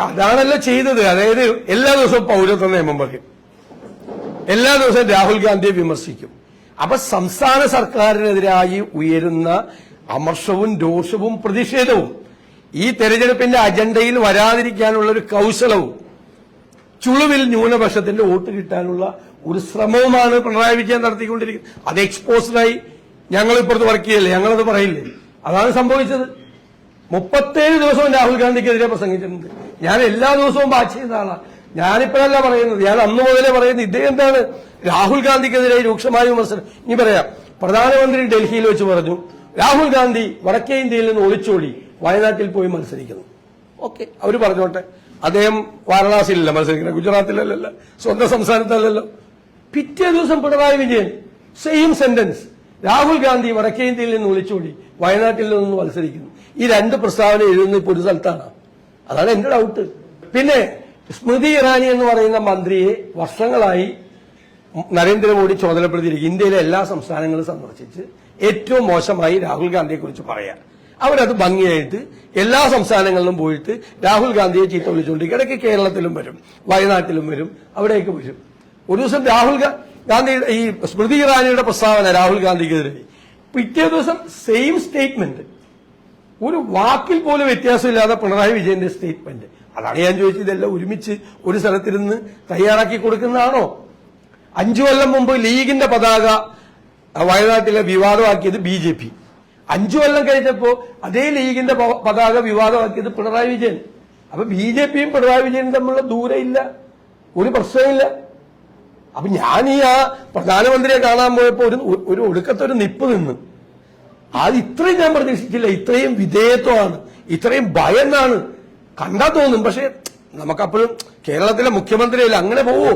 അതാണല്ലോ ചെയ്തത്. അതായത് എല്ലാ ദിവസവും പൗരത്വ നിയമം വയ്ക്കും എല്ലാ ദിവസവും രാഹുൽ ഗാന്ധിയെ വിമർശിക്കും. അപ്പൊ സംസ്ഥാന സർക്കാരിനെതിരായി ഉയരുന്ന അമർഷവും രോഷവും പ്രതിഷേധവും ഈ തെരഞ്ഞെടുപ്പിന്റെ അജണ്ടയിൽ വരാതിരിക്കാനുള്ള ഒരു കൗശലവും ചുളുവിൽ ന്യൂനപക്ഷത്തിന്റെ വോട്ട് കിട്ടാനുള്ള ഒരു ശ്രമവുമാണ് പിണറായി വിജയൻ നടത്തിക്കൊണ്ടിരിക്കുന്നത്. അത് എക്സ്പോസ്ഡായി ഞങ്ങൾ ഇപ്പുറത്ത് വർക്ക് ചെയ്യല്ലേ? ഞങ്ങളത് പറയില്ലേ? അതാണ് സംഭവിച്ചത്. മുപ്പത്തേഴ് ദിവസവും രാഹുൽ ഗാന്ധിക്കെതിരെ പ്രസംഗിച്ചിട്ടുണ്ട്. ഞാൻ എല്ലാ ദിവസവും വാച്ച് ചെയ്യുന്ന ആളാണ് ഞാനിപ്പോഴല്ല പറയുന്നത്. ഞാൻ അന്ന് മുതലേ പറയുന്നത് ഇദ്ദേഹം എന്താണ് രാഹുൽ ഗാന്ധിക്കെതിരെ രൂക്ഷമായ വിമർശനം. ഇനി പറയാം. പ്രധാനമന്ത്രി ഡൽഹിയിൽ വെച്ച് പറഞ്ഞു രാഹുൽ ഗാന്ധി വടക്കേ ഇന്ത്യയിൽ നിന്ന് ഒളിച്ചോടി വയനാട്ടിൽ പോയി മത്സരിക്കുന്നു. ഓക്കെ അവർ പറഞ്ഞോട്ടെ. അദ്ദേഹം വാരണാസിയിലല്ല മത്സരിക്കുന്നത് ഗുജറാത്തിലല്ലല്ലോ സ്വന്തം സംസ്ഥാനത്തല്ലല്ലോ. പിറ്റേ ദിവസം പിണറായി വിജയൻ സെയിം സെന്റൻസ് രാഹുൽ ഗാന്ധി വടക്കേ ഇന്ത്യയിൽ നിന്ന് ഒളിച്ചോടി വയനാട്ടിൽ നിന്ന് മത്സരിക്കുന്നു. ഈ രണ്ട് പ്രസ്താവന എഴുതുന്ന ഇപ്പോൾ ഒരു സ്ഥലത്താണ്. അതാണ് എന്റെ ഡൗട്ട് പിന്നെ സ്മൃതി ഇറാനി എന്ന് പറയുന്ന മന്ത്രിയെ വർഷങ്ങളായി നരേന്ദ്രമോദി ചുമതലപ്പെടുത്തിയിരിക്കും ഇന്ത്യയിലെ എല്ലാ സംസ്ഥാനങ്ങളും സന്ദർശിച്ച് ഏറ്റവും മോശമായി രാഹുൽ ഗാന്ധിയെ കുറിച്ച് പറയാം. അവരത് ഭംഗിയായിട്ട് എല്ലാ സംസ്ഥാനങ്ങളിലും പോയിട്ട് രാഹുൽ ഗാന്ധിയെ ചീത്ത വിളിച്ചുകൊണ്ടിരിക്കും ഇടയ്ക്ക് കേരളത്തിലും വരും വയനാട്ടിലും വരും അവിടേക്ക് വരും. ഒരു ദിവസം രാഹുൽ ഗാന്ധി ഈ സ്മൃതി ഇറാനിയുടെ പ്രസ്താവന രാഹുൽ ഗാന്ധിക്കെതിരെ. പിറ്റേ ദിവസം സെയിം സ്റ്റേറ്റ്മെന്റ് ഒരു വാക്കിൽ പോലും വ്യത്യാസമില്ലാതെ പിണറായി വിജയന്റെ സ്റ്റേറ്റ്മെന്റ് അതാണ് ഞാൻ ചോദിച്ചത് ഇതെല്ലാം ഒരുമിച്ച് ഒരു സ്ഥലത്തിരുന്ന് തയ്യാറാക്കി കൊടുക്കുന്നതാണോ? അഞ്ചു കൊല്ലം മുമ്പ് ലീഗിന്റെ പതാക വയനാട്ടിലെ വിവാദമാക്കിയത് ബി ജെ പി. അഞ്ചു കൊല്ലം കഴിഞ്ഞപ്പോ അതേ ലീഗിന്റെ പതാക വിവാദമാക്കിയത് പിണറായി വിജയൻ. അപ്പൊ ബി ജെ പിയും പിണറായി വിജയനും തമ്മിലുള്ള ദൂരമില്ല ഒരു പ്രശ്നമില്ല. അപ്പൊ ഞാൻ ഈ ആ പ്രധാനമന്ത്രിയെ കാണാൻ പോയപ്പോ ഒരു ഒരു ഒടുക്കത്തൊരു നിപ്പ് നിന്ന് അത് ഇത്രയും ഞാൻ പ്രതീക്ഷിച്ചില്ല. ഇത്രയും വിധേയത്വമാണ്. ഇത്രയും ഭയന്നാണ്. കണ്ടാ തോന്നും. പക്ഷെ നമുക്കപ്പോഴും കേരളത്തിലെ മുഖ്യമന്ത്രിയല്ല? അങ്ങനെ പോവോ?